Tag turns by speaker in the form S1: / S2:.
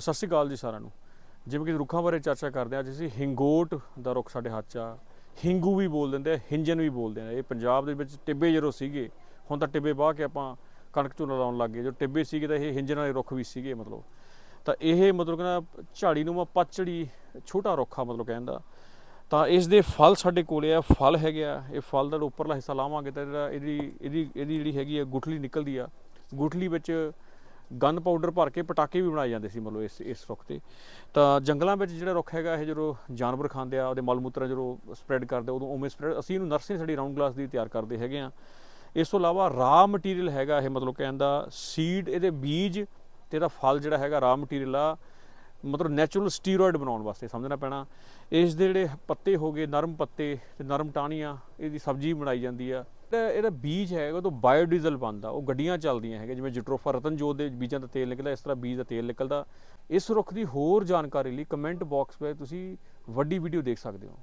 S1: ਸਤਿ ਸ਼੍ਰੀ ਅਕਾਲ ਜੀ ਸਾਰਿਆਂ ਨੂੰ। ਜਿਵੇਂ ਕਿ ਰੁੱਖਾਂ ਬਾਰੇ ਚਰਚਾ ਕਰਦੇ ਹਾਂ, ਅੱਜ ਅਸੀਂ ਹਿੰਗੋਟ ਦਾ ਰੁੱਖ ਸਾਡੇ ਹੱਥ 'ਚ ਆ। ਹਿੰਗੂ ਵੀ ਬੋਲ ਦਿੰਦੇ ਆ, ਹਿੰਜਨ ਵੀ ਬੋਲਦੇ ਆ। ਇਹ ਪੰਜਾਬ ਦੇ ਵਿੱਚ ਟਿੱਬੇ ਜਦੋਂ ਸੀਗੇ, ਹੁਣ ਤਾਂ ਟਿੱਬੇ ਬਾਹ ਕੇ ਆਪਾਂ ਕਣਕ ਝੋਨਾ ਲਾਉਣ ਲੱਗ ਗਏ। ਜੋ ਟਿੱਬੇ ਸੀਗੇ ਤਾਂ ਇਹ ਹਿੰਜਨ ਵਾਲੇ ਰੁੱਖ ਵੀ ਸੀਗੇ ਮਤਲਬ। ਤਾਂ ਇਹ ਮਤਲਬ ਕਹਿੰਦਾ ਝਾੜੀ ਨੂੰ ਪਤਝੜੀ ਛੋਟਾ ਰੁੱਖ ਆ ਮਤਲਬ ਕਹਿੰਦਾ। ਤਾਂ ਇਸ ਦੇ ਫਲ ਸਾਡੇ ਕੋਲੇ ਆ, ਫਲ ਹੈਗੇ ਆ। ਇਹ ਫਲ ਦਾ ਉੱਪਰਲਾ ਹਿੱਸਾ ਲਾਵਾਂਗੇ ਤਾਂ ਜਿਹੜਾ ਇਹਦੀ ਇਹਦੀ ਇਹਦੀ ਜਿਹੜੀ ਹੈਗੀ ਆ, ਗੁਠਲੀ ਨਿਕਲਦੀ ਆ। ਗੁਠਲੀ ਵਿੱਚ ਗਨ ਪਾਊਡਰ ਭਰ ਕੇ ਪਟਾਕੇ ਵੀ ਬਣਾਏ ਜਾਂਦੇ ਸੀ ਮਤਲਬ ਇਸ ਇਸ ਰੁੱਖ ਤੇ। ਤਾਂ ਜੰਗਲਾਂ ਵਿੱਚ ਜਿਹੜਾ ਰੁੱਖ ਹੈਗਾ, ਇਹ ਜਦੋਂ ਜਾਨਵਰ ਖਾਂਦੇ ਆ, ਉਹਦੇ ਮਲ ਮੂਤਰ ਜਦੋਂ ਸਪਰੈਡ ਕਰਦੇ ਉਦੋਂ ਉਵੇਂ ਸਪਰੈਡ ਅਸੀਂ ਇਹਨੂੰ ਨਰਸਰੀ ਸਾਡੀ ਰਾਉਂਡ ਗਲਾਸ ਦੀ ਤਿਆਰ ਕਰਦੇ ਹੈਗੇ ਆ। ਇਸ ਤੋਂ ਇਲਾਵਾ ਰਾ ਮਟੀਰੀਅਲ ਹੈਗਾ ਇਹ, ਮਤਲਬ ਕਹਿੰਦਾ ਸੀਡ ਇਹਦੇ ਬੀਜ ਤੇ ਇਹਦਾ ਫਲ ਜਿਹੜਾ ਹੈਗਾ ਰਾ ਮਟੀਰੀਅਲ ਆ, ਮਤਲਬ ਨੈਚੁਰਲ ਸਟੀਰੋਇਡ ਬਣਾਉਣ ਵਾਸਤੇ ਸਮਝਣਾ ਪੈਣਾ। ਇਸ ਦੇ ਜਿਹੜੇ ਪੱਤੇ ਹੋ ਗਏ, ਨਰਮ ਪੱਤੇ ਤੇ ਨਰਮ ਟਾਹਣੀਆਂ, ਇਹਦੀ ਸਬਜ਼ੀ ਬਣਾਈ ਜਾਂਦੀ ਆ। ਇਹਦਾ ਇਹਦਾ ਬੀਜ ਹੈਗਾ, ਉਹ ਤੋਂ ਬਾਇਓਡੀਜ਼ਲ ਬਣਦਾ। ਉਹ ਗੱਡੀਆਂ ਚੱਲਦੀਆਂ ਹੈਗੇ ਜਿਵੇਂ ਜਟਰੋਫਾ, ਰਤਨਜੋਤ ਦੇ ਬੀਜਾਂ ਦਾ ਤੇਲ ਨਿਕਲਦਾ, ਇਸ ਤਰ੍ਹਾਂ ਬੀਜ ਦਾ ਤੇਲ ਨਿਕਲਦਾ। ਇਸ ਰੁੱਖ ਦੀ ਹੋਰ ਜਾਣਕਾਰੀ ਲਈ ਕਮੈਂਟ ਬਾਕਸ ਵਿੱਚ ਤੁਸੀਂ ਵੱਡੀ ਵੀਡੀਓ ਦੇਖ ਸਕਦੇ ਹੋ।